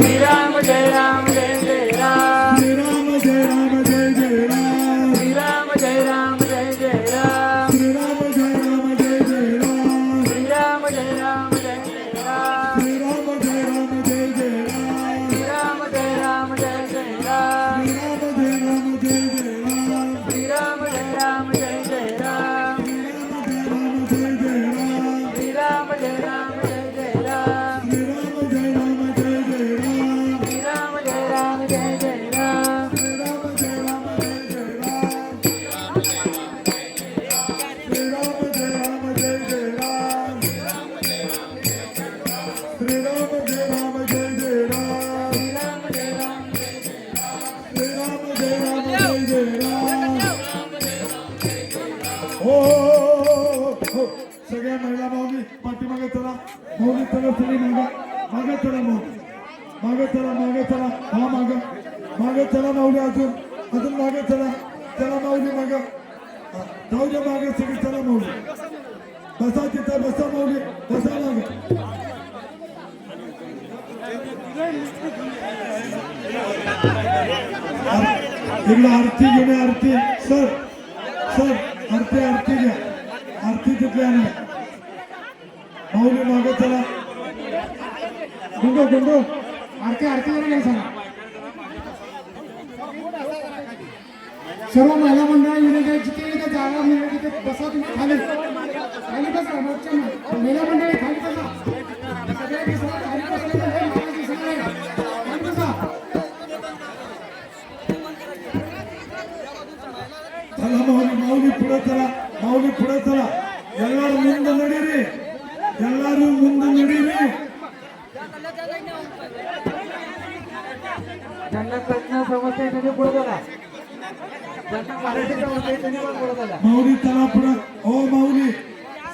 Jai Ram, Jai Ram. जय राम हो हो, सगळ्या महिला भाऊनी पाठीमागे चला भाऊनी चला सगळी मागा मागे चला भाऊ मागे चला मागे चला हा माग मागे चला माऊली अजून अजून मागे चला चला माऊली माग जाऊ दे मागे सगळी चला माऊली बसा तिथं बसा माऊली बसा मागे इकडे आरती घेणे आरती. सर सर आरती आरती घ्या. आरती तिथली आणा माऊली मागे चला. गुंडो गुंडो. आरती आरती नाही सांगा सर्व महिला मंडळ विनंती आहे, जिथे जिथे जागा मिळेल तिथे बसा तुम्ही खाली. खाली बसा मोर्चा महिला मंडळी खाली बसा. ज्यांना त्यांनी पुढे बोला ज्यांना मराठी समस्या आहे त्यांनी पण पुढे माऊली चला पुढं. हो माऊली.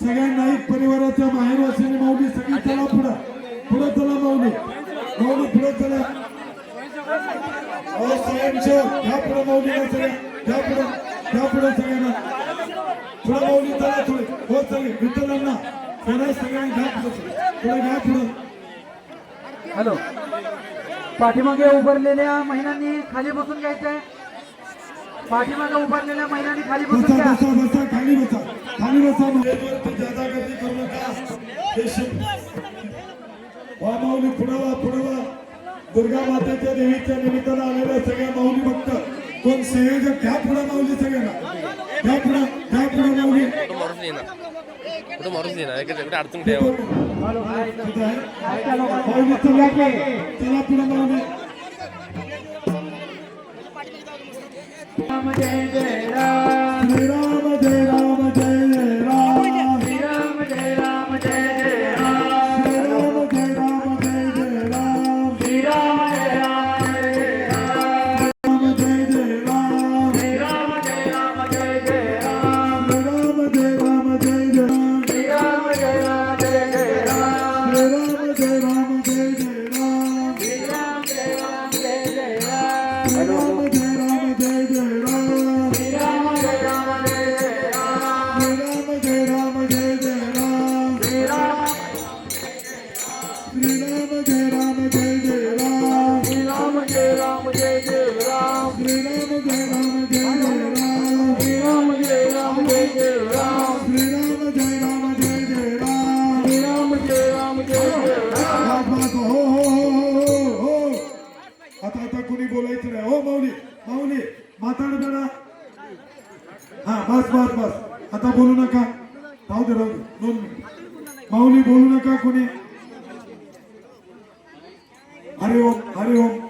सगळ्या नाईक परिवाराच्या माहेरवासीने माऊली सगळी चला पुढं. पुढं चला माऊली. माऊली पुढं चला. हो स्वयंसेवक घ्या पुढं माऊलीला सगळ्या. घ्या पुढं. पुढं सगळ्यांना. पुढं माऊली चला थोडे. हो सगळे विठ्ठलांना सगळ्या. सगळ्यांना घ्या पुढं पुढे घ्या पुढं. हॅलो. पाठीमागे उभारलेल्या महिलांनी खाली बसून घ्यायचंय. पाठीमागे उभारलेल्या महिलांनी खाली बसून बसा घ्या. खाली बसा. खाली बसा स्टेजवरती जादा गर्दी करू नका. हे शिव- वा माऊली पुढं वा पुढं वा. दुर्गा मातेच्या देवीच्या निमित्तानं आलेल्या सगळ्या माऊली भक्त. कोण संयोजक घ्या पुढं माऊली सगळ्यांना. घ्या पुढं घ्या पुढं माऊली. इकडे इकडे अडचण ठेवा तिला आता आता कुणी बोलायचं नाही हो माऊली माऊली माताड बेडा हा बस बस बस आता बोलू नका राहू दे राहू दे दोन मिनिट माऊली बोलू नका कोणी अरे ओ